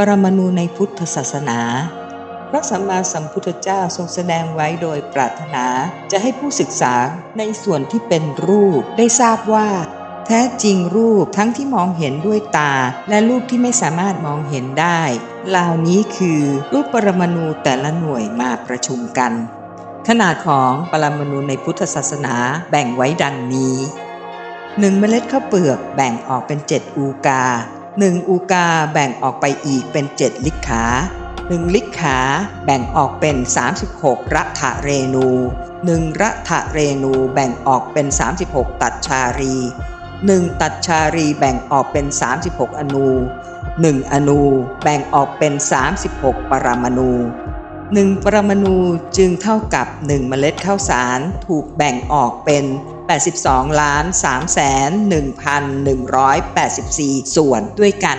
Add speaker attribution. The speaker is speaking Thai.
Speaker 1: ปรมาณูในพุทธศาสนา พระสัมมาสัมพุทธเจ้าทรงแสดงไว้โดยปรารถนาจะให้ผู้ศึกษาในส่วนที่เป็นรูปได้ทราบว่า แท้จริงรูปทั้งที่มองเห็นด้วยตา และรูปที่ไม่สามารถมองเห็นได้เหล่านี้คือรูปปรมาณูแต่ละหน่วยมาประชุมกัน ขนาดของปรมาณูในพุทธศาสนาแบ่งไว้ดังนี้หนึ่งเมล็ดข้าวเปลือกแบ่งออกเป็น 7 อูกา หนึ่งอูกาแบ่งออกไปอีกเป็น 7 ลิกขาหนึ่งลิกขาแบ่งออกเป็น 36 รัฐเรนูหนึ่งรัฐเรนูแบ่งออกเป็น 36 ตัดชารีหนึ่งตัดชารีแบ่งออกเป็น 36 อนูหนึ่งอนูแบ่งออกเป็น 36 ปรมาณูหนึ่งปรมาณูจึงเท่ากับ 1 เมล็ดข้าวสารถูกแบ่งออกเป็น 82 ล้าน3 1 1 1 8 4 ส่วนด้วยกัน